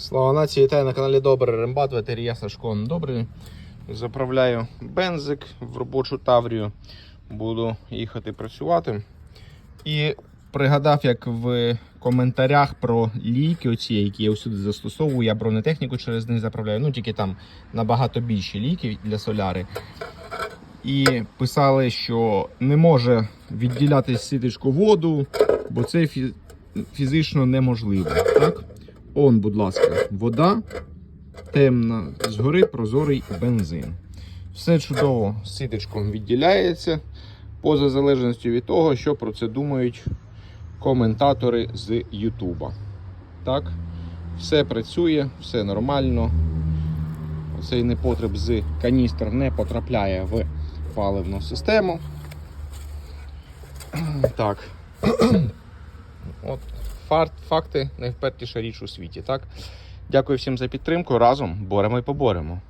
Слава нації, вітаю на каналі Добрий Рембат, ветерія Сашко Добрий. Заправляю бензик в робочу таврію. Буду їхати працювати. І пригадав, як в коментарях про ліки, оці, які я усюди застосовую, я бронетехніку через них заправляю. Ну тільки там набагато більші ліки для соляри. І писали, що не може відділяти сіточку воду, бо це фі- фізично неможливо. Так? Он, будь ласка, вода темна, згори прозорий бензин. Все чудово з відділяється, поза залежністю від того, що про це думають коментатори з Ютуба. Так, все працює, все нормально. Цей непотреб з каністр не потрапляє в паливну систему. Так. От фарт факти найвпертіша річ у світі. Так? Дякую всім за підтримку. Разом боремо і поборемо.